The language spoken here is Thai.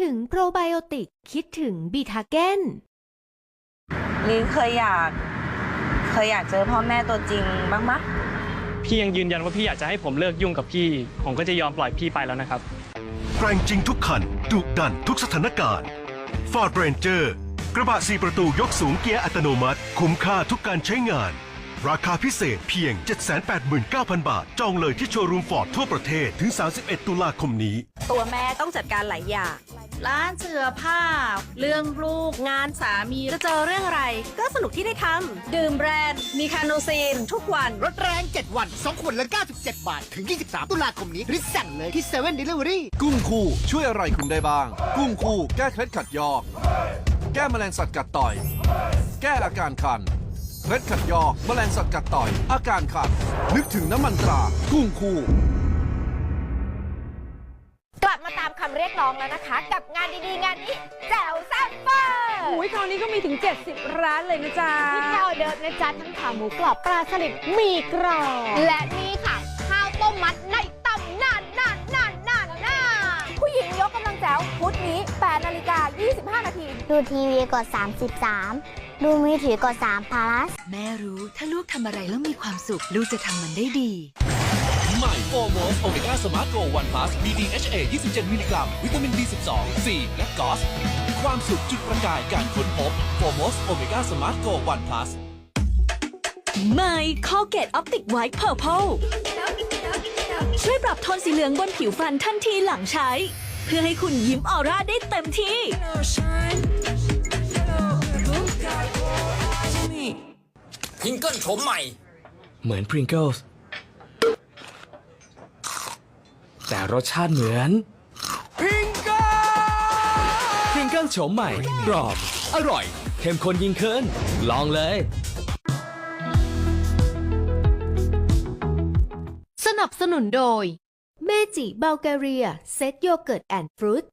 ถึงโปรไบโอติก คิดถึงบีทาเกนลิเคยอยาก เคยอยากเจอพ่อแม่ตัวจริงบ้างมะพี่ยังยืนยันว่าพี่อยากจะให้ผมเลิกยุ่งกับพี่ ผมก็จะยอมปล่อยพี่ไปแล้วนะครับ แกร่งจริงทุกคันดุดันทุกสถานการณ์ Ford Ranger กระบะ4ประตูยกสูงเกียร์อัตโนมัติ คุ้มค่าทุกการใช้งาน ราคาพิเศษเพียง 789,000 บาท จองเลยที่โชว์รูมฟอร์ดทั่วประเทศถึง 31 ตุลาคมนี้ ตัวแม่ต้องจัดการหลายอย่าง ร้านเสื้อผ้า เรื่องลูกงานสามีจะเจอเรื่องอะไร ก็สนุกที่ได้ทำดื่มแบรนด์ มีคาโนซีน ทุกวันรถแรง 7 วัน 2 ขวดละ97 บาท ถึง 23 ตุลาคมนี้ริสั่งเลยที่7 Delivery กุ้งคู่ช่วยอะไรคุณได้บ้าง กุ้งคู่แก้เคล็ดขัดยอก แก้แมลงสัตว์กัดต่อย แก้อาการคันเคล็ดขัดยอกแมลงสัตว์กัดต่อย อาการคัน นึกถึงน้ำมันตรา กุ้งคู่กลับมา ตามคำเรียกร้องแล้วนะคะ กับงานดีๆ งานนี้แจ๋วแซ่บเฟอร์อุ้ยคราวนี้ก็มีถึง 70 ร้านเลยนะจ๊ะที่แถวเดิมนะจ๊ะทั้งขาหมูกรอบปลาสลิดหมีกรอบและนี่ค่ะ ข้าวต้มมัดในตำนานนานนานนานนานผู้หญิงยกกำลังแจ๋วพุธนี้8นาฬิกา 25 นาที ดูทีวีกด 33 ดูมือถือกด3 plus แม่รู้ถ้าลูกทำอะไรแล้วมีความสุข ลูกจะทำมันได้ดี ใหม่โฟโมสโอเมก้าสมาร์ทโกวันพลัส BDHA 27 มิลลิกรัม วิตามิน B12 C และกอสความสุขจุดประกายการค้นพบโฟโมสโอเมก้าสมาร์ทโกวันพลัสใหม่คอเกตออปติกไวท์เพอร์เพลช่วยปรับโทนสีเหลืองบนผิวฟันทันทีหลังใช้ เพื่อให้คุณยิ้มออร่าได้เต็มที่ พิงเกิลโฉมใหม่ เหมือนพริงเกิลส์ แต่รสชาติเหมือนพริงเกิลพริงเกิลโฉมใหม่กรอบ อร่อยเข้มข้นยิ่งขึ้น ลองเลย สนับสนุนโดย เมจิบัลแกเรีย เซตโยเกิร์ตแอนด์ฟรุต